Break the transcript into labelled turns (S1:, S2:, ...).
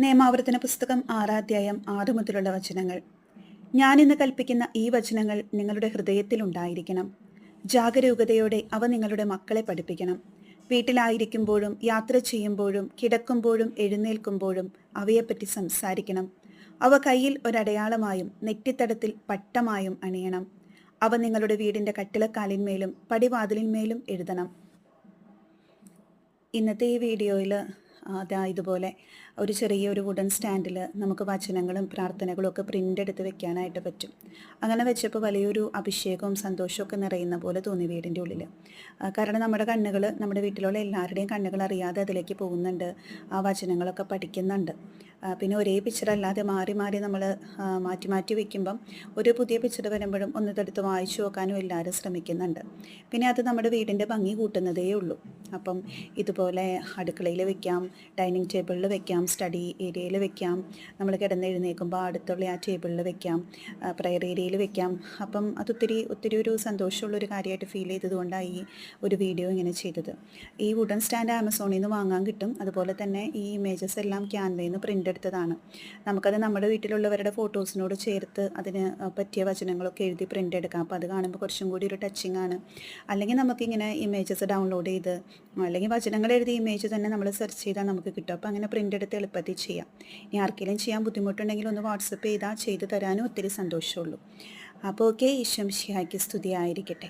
S1: നിയമാവർത്തന പുസ്തകം ആറാധ്യായം ആറ് മുതലുള്ള വചനങ്ങൾ. ഞാൻ ഞാനിന്ന് കൽപ്പിക്കുന്ന ഈ വചനങ്ങൾ നിങ്ങളുടെ ഹൃദയത്തിൽ ഉണ്ടായിരിക്കണം. ജാഗരൂകതയോടെ അവ നിങ്ങളുടെ മക്കളെ പഠിപ്പിക്കണം. വീട്ടിലായിരിക്കുമ്പോഴും യാത്ര ചെയ്യുമ്പോഴും കിടക്കുമ്പോഴും എഴുന്നേൽക്കുമ്പോഴും അവയെപ്പറ്റി സംസാരിക്കണം. അവ കയ്യിൽ ഒരടയാളമായും നെറ്റിത്തടത്തിൽ പട്ടമായും അണിയണം. അവ നിങ്ങളുടെ വീടിന്റെ കട്ടിളക്കാലിന്മേലും പടിവാതിലിന്മേലും എഴുതണം. ഇന്നത്തെ ഈ വീഡിയോയിൽ അതാ ഇതുപോലെ ഒരു ചെറിയ ഒരു വുഡൻ സ്റ്റാൻഡിൽ നമുക്ക് വചനങ്ങളും പ്രാർത്ഥനകളും ഒക്കെ പ്രിന്റ് എടുത്ത് വെക്കാനായിട്ട് പറ്റും. അങ്ങനെ വെച്ചപ്പോൾ വലിയൊരു അഭിഷേകവും സന്തോഷമൊക്കെ നിറയുന്ന പോലെ തോന്നി വീടിന്റെ ഉള്ളിൽ കാരണം നമ്മുടെ കണ്ണുകൾ നമ്മുടെ വീട്ടിലുള്ള എല്ലാവരുടെയും കണ്ണുകൾ അറിയാതെ അതിലേക്ക് പോകുന്നുണ്ട്. ആ വചനങ്ങളൊക്കെ പഠിക്കുന്നുണ്ട്. പിന്നെ ഒരേ പിക്ചർ അല്ലാതെ മാറി മാറി നമ്മൾ മാറ്റി മാറ്റി വയ്ക്കുമ്പം ഒരു പുതിയ പിക്ചർ വരുമ്പോഴും ഒന്ന് ഇതെടുത്ത് വായിച്ചു നോക്കാനും എല്ലാവരും ശ്രമിക്കുന്നുണ്ട്. പിന്നെ അത് നമ്മുടെ വീടിന്റെ ഭംഗി കൂട്ടുന്നതേ ഉള്ളൂ. അപ്പം ഇതുപോലെ അടുക്കളയിൽ വെക്കാം ഡൈനിങ് ടേബിളിൽ വെക്കാം സ്റ്റഡി ഏരിയയിൽ വെക്കാം നമ്മൾ കിടന്നെഴുന്നേൽക്കുമ്പോൾ അടുത്തുള്ള ആ ടേബിളിൽ വെക്കാം പ്രയർ ഏരിയയിൽ വെക്കാം. അപ്പം അതൊത്തിരി ഒത്തിരി ഒരു സന്തോഷമുള്ളൊരു കാര്യമായിട്ട് ഫീൽ ചെയ്തതുകൊണ്ടാണ് ഈ ഒരു വീഡിയോ ഇങ്ങനെ ചെയ്തത്. ഈ വുഡൻ സ്റ്റാൻഡ് ആമസോണിൽ നിന്ന് വാങ്ങാൻ കിട്ടും. അതുപോലെ തന്നെ ഈ ഇമേജസ് എല്ലാം ക്യാൻവയിൽ നിന്ന് പ്രിന്റ് എടുത്തതാണ് നമുക്കത് നമ്മുടെ വീട്ടിലുള്ളവരുടെ ഫോട്ടോസിനോട് ചേർത്ത് അതിന് പറ്റിയ വചനങ്ങളൊക്കെ എഴുതി പ്രിന്റ് എടുക്കാം. അപ്പോൾ അത് കാണുമ്പോൾ കുറച്ചും കൂടി ഒരു ടച്ചിങ് ആണ്. അല്ലെങ്കിൽ നമുക്കിങ്ങനെ ഇമേജസ് ഡൗൺലോഡ് ചെയ്ത് അല്ലെങ്കിൽ വചനങ്ങൾ എഴുതി ഇമേജ് തന്നെ നമ്മൾ സെർച്ച് ചെയ്താൽ നമുക്ക് കിട്ടും. അപ്പോൾ അങ്ങനെ പ്രിന്റ് എടുത്ത് എളുപ്പത്തിൽ ചെയ്യാം. ഇനി ആർക്കെങ്കിലും ചെയ്യാൻ ബുദ്ധിമുട്ടുണ്ടെങ്കിൽ ഒന്ന് വാട്സപ്പ് ചെയ്താൽ ചെയ്ത് തരാനും ഒത്തിരി സന്തോഷമുള്ളൂ. അപ്പോൾ ഓക്കെ ഈശ്വം ഷിഹായ്ക്ക് സ്തുതി ആയിരിക്കട്ടെ